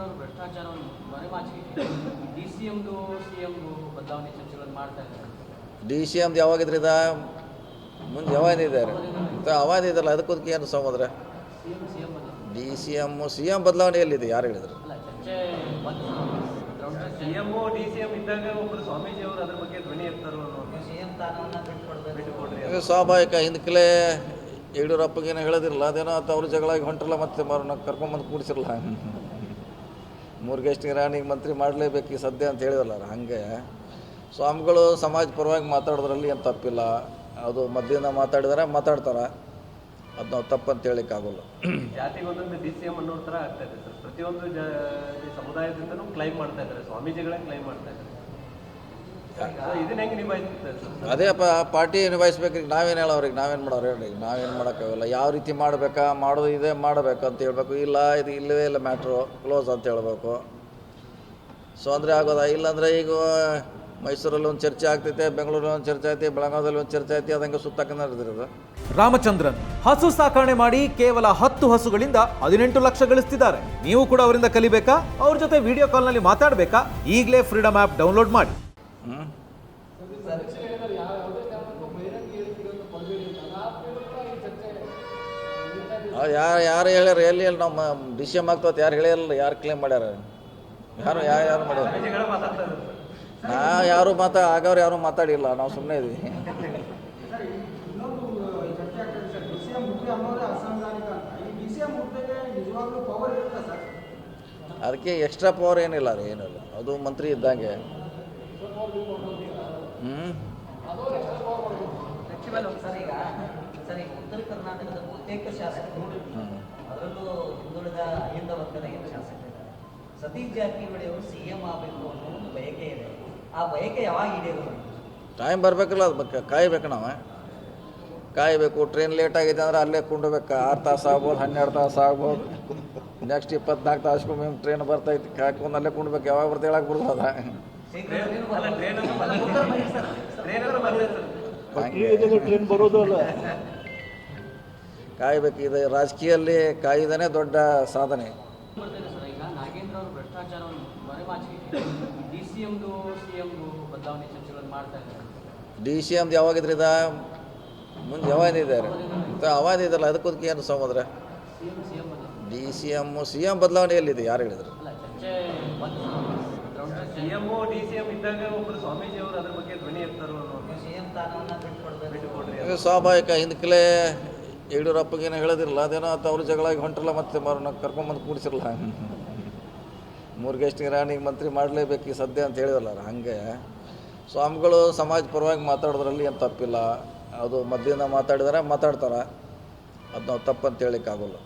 ಅವರು ಭ್ರಷ್ಟಾಚಾರವನ್ನು ಮರೆಮಾಚಿ ಡಿ ಸಿ ಎಮ್ದು ಸಿ ಎಮ್ದು ಬದಲಾವಣೆ ಚರ್ಚೆಗಳನ್ನು ಮಾಡ್ತಾ ಇದ್ದಾರೆ. ಡಿ ಸಿ ಎಮ್ದು ಯಾವಾಗಿದ್ರಿ ಇದ? ಮುಂದೆ ಯಾವಾಗ ಇದ್ದಾರೆ? ಅವಾದ ಇದಲ್ಲ ಅದಕ್ಕೋದಕ್ಕೆ ಏನು ಸಮುದ್ರ? C M C M D C M C M ಬದಲಾವಣೆ ಎಲ್ಲಿದೆ ಯಾರು ಹೇಳಿದ್ರು? ಸ್ವಾಭಾವಿಕ ಹಿಂದಕ್ಲೇ ಯಡಿಯೂರಪ್ಪಗೇನು ಹೇಳೋದಿರಲ್ಲ ಅದೇನೋ ಅಂತ ಅವ್ರ ಜಗಳಾಗಿ ಹೊಂಟ್ರಲ್ಲ ಮತ್ತೆ ಮಾರನ್ನ ಕರ್ಕೊಂಬಂದು ಕೂಡಿಸಿರಲ್ಲ. ಮುರುಗೇಶ್ ನಿರಾಣಿಗೆ ಮಂತ್ರಿ ಮಾಡಲೇಬೇಕು ಈ ಸದ್ಯ ಅಂತ ಹೇಳಿದಲ್ಲ ಹಾಗೆ. ಸ್ವಾಮಿಗಳು ಸಮಾಜ ಪರವಾಗಿ ಮಾತಾಡೋದ್ರಲ್ಲಿ ಏನು ತಪ್ಪಿಲ್ಲ. ಅದು ಮಧ್ಯದಿಂದ ಮಾತಾಡಿದಾರೆ, ಮಾತಾಡ್ತಾರೆ. ಅದು ನಾವು ತಪ್ಪಂತ ಹೇಳಲಿಕ್ಕಾಗಲ್ಲ. ಜಾತಿಗೊಂದೊಂದು ಡಿ ಸಿ ಎಂ ಅನ್ನೋ ಥರ ಆಗ್ತಾ ಇದೆ ಸರ್. ಪ್ರತಿಯೊಂದು ಸಮುದಾಯದಿಂದನೂ ಕ್ಲೈಮ್ ಮಾಡ್ತಾ ಇದ್ದಾರೆ. ಸ್ವಾಮೀಜಿಗಳೇ ಕ್ಲೈಮ್ ಮಾಡ್ತಾ ಇದ್ದಾರೆ ಸೊ ಇದನ್ನ ಹೆಂಗೆ ನಿಭಾಯಿಸ್ತಾರೆ ಸರ್ ಅದೇ ಪ ಪಾರ್ಟಿ ನಿಭಾಯಿಸ್ಬೇಕ್ರಿ ನಾವೇನು ಹೇಳೋರಿಗೆ ನಾವೇನು ಮಾಡೋರು ಹೇಳಿ. ನಾವೇನು ಮಾಡೋಕ್ಕಾಗಲ್ಲ ಯಾವ ರೀತಿ ಮಾಡಬೇಕಾ ಮಾಡೋದು ಇದೆ ಮಾಡಬೇಕು ಅಂತ ಹೇಳ್ಬೇಕು. ಇಲ್ಲ ಇದು ಇಲ್ಲವೇ ಇಲ್ಲ ಮ್ಯಾಟ್ರು. ಕ್ಲೋಸ್ ಅಂತ ಹೇಳ್ಬೇಕು. ಸೊ ಅಂದರೆ ಆಗೋದಾ? ಇಲ್ಲಾಂದರೆ ಈಗ ಮೈಸೂರಲ್ಲಿ ಒಂದು ಚರ್ಚೆ ಆಗ್ತೈತೆ ಬೆಂಗಳೂರಲ್ಲಿ ಒಂದು ಚರ್ಚೆ ಐತಿ ಬೆಳಗಾವದಲ್ಲಿ ಒಂದು ಚರ್ಚೆ ಐತಿ ಅದಂಗೆ ಸುತ್ತಾಕ ನಡೆದಿರೋದು. ರಾಮಚಂದ್ರನ್ ಹಸು ಸಾಕಾಣೆ ಮಾಡಿ ಕೇವಲ ಹತ್ತು ಹಸುಗಳಿಂದ ಹದಿನೆಂಟು ಲಕ್ಷ ಗಳಿಸ್ತಿದ್ದಾರೆ. ನೀವು ಕೂಡ ಅವರಿಂದ ಕಲಿಬೇಕಾ? ಅವ್ರ ಜೊತೆ ವಿಡಿಯೋ ಕಾಲ್ನಲ್ಲಿ ಮಾತಾಡಬೇಕಾ? ಈಗಲೇ ಫ್ರೀಡಮ್ ಆ್ಯಪ್ ಡೌನ್ಲೋಡ್ ಮಾಡಿ. ಹ್ಞೂ ಯಾರು ಯಾರು ಹೇಳ್ಯಾರ? ಎಲ್ಲಿ ಎಲ್ಲಿ ನಮ್ಮ ಡಿ ಸಿ ಎಂ ಆಗ್ತದೆ ಯಾರು ಹೇಳಿಲ್ಲ ಯಾರು ಕ್ಲೇಮ್ ಮಾಡ್ಯಾರ? ಯಾರು ಯಾರು ಯಾರು ಮಾಡ್ಯಾರ? ನಾ ಯಾರು ಮಾತಾ ಆಗವ್ರು ಯಾರು ಮಾತಾಡಿಲ್ಲ. ನಾವು ಸುಮ್ಮನೆ ಇದೀವಿ. ಅದಕ್ಕೆ ಎಕ್ಸ್ಟ್ರಾ ಪವರ್ ಏನಿಲ್ಲ ರೀ, ಏನಿಲ್ಲ. ಅದು ಮಂತ್ರಿ ಇದ್ದಂಗೆ. ಟೈಮ್ ಬರಬೇಕಲ್ಲ ಅದು ಬಗ್ಗೆ ಕಾಯ್ಬೇಕು ನಾವು. ಕಾಯಬೇಕು. ಟ್ರೈನ್ ಲೇಟ್ ಆಗಿದೆ ಅಂದ್ರೆ ಅಲ್ಲೇ ಕುಂಡ್ಬೇಕು. ಆರು ತಾಸು ಆಗ್ಬೋದು, ಹನ್ನೆರಡು ತಾಸು ಆಗ್ಬೋದು. ನೆಕ್ಸ್ಟ್ ಇಪ್ಪತ್ನಾಲ್ಕು ತಾಸು ಟ್ರೈನ್ ಬರ್ತೈತಿ ಕಾಯ್ಕೊಂಡು ಅಲ್ಲೇ ಕುಂಡ್ಬೇಕು. ಯಾವಾಗ ಬರ್ತಾ ಹೇಳಕ್ಕೆ ಬರ್ತದ ಕಾಯ್ಬೇಕು ಇದು ರಾಜಕೀಯದಲ್ಲಿ ಕಾಯ್ದನೇ ದೊಡ್ಡ ಸಾಧನೆ. ಡಿ ಸಿ ಎಮ್ದು ಯಾವಾಗಿದ್ರಿ ಇದ? ಮುಂದೆ ಯಾವಾಗ ಇದ್ದಾರೆ ಅವಾದ ಇದಲ್ಲ ಅದಕ್ಕೋದಕ್ಕೆ ಏನು ಸಮುದ್ರ D C M C M ಬದಲಾವಣೆ ಎಲ್ಲಿದೆ ಯಾರು ಹೇಳಿದ್ರು? ಅಲ್ಲ ಚರ್ಚೆ ಬಂತು ground C M D C M ಇದ್ದಾಗ ಒಬ್ಬರು ಸ್ವಾಮೀಜಿ ಅವರು ಅದ್ರ ಬಗ್ಗೆ ಧ್ವನಿ ಎತ್ತಾರೋ ಸಿಎಂ ಸ್ಥಾನವನ್ನ ಬಿಟ್ಕೊಡ್ಬೇಕು. ಸ್ವಾಭಾವಿಕ. ಹಿಂದಕ್ಲೇ ಯಡಿಯೂರಪ್ಪಗೇನು ಹೇಳೋದಿರಲ್ಲ ಅದೇನೋ ಆತ ಅವ್ರ ಜಗಳಾಗಿ ಹೊಂಟ್ರಲ್ಲ ಮತ್ತೆ ಮಾರನ್ನ ಕರ್ಕೊಂಬಂದು ಕೂಡಿಸಿರಲ್ಲ ಮುರುಗೇಶ್ ನಿರಾಣಿಗೆ ಮಂತ್ರಿ ಮಾಡಲೇಬೇಕು ಈ ಸದ್ಯ ಅಂತ ಹೇಳಿದಲ್ಲ ಹಂಗೆ ಸ್ವಾಮಿಗಳು ಸಮಾಜ ಪರವಾಗಿ ಮಾತಾಡೋದ್ರಲ್ಲಿ ಏನು ತಪ್ಪಿಲ್ಲ. ಅದು ಮಧ್ಯದಿಂದ ಮಾತಾಡಿದಾರೆ ಮಾತಾಡ್ತಾರೆ. ಅದು ನಾವು ತಪ್ಪಂತ ಹೇಳಿಕ್ಕಾಗಲ್ಲ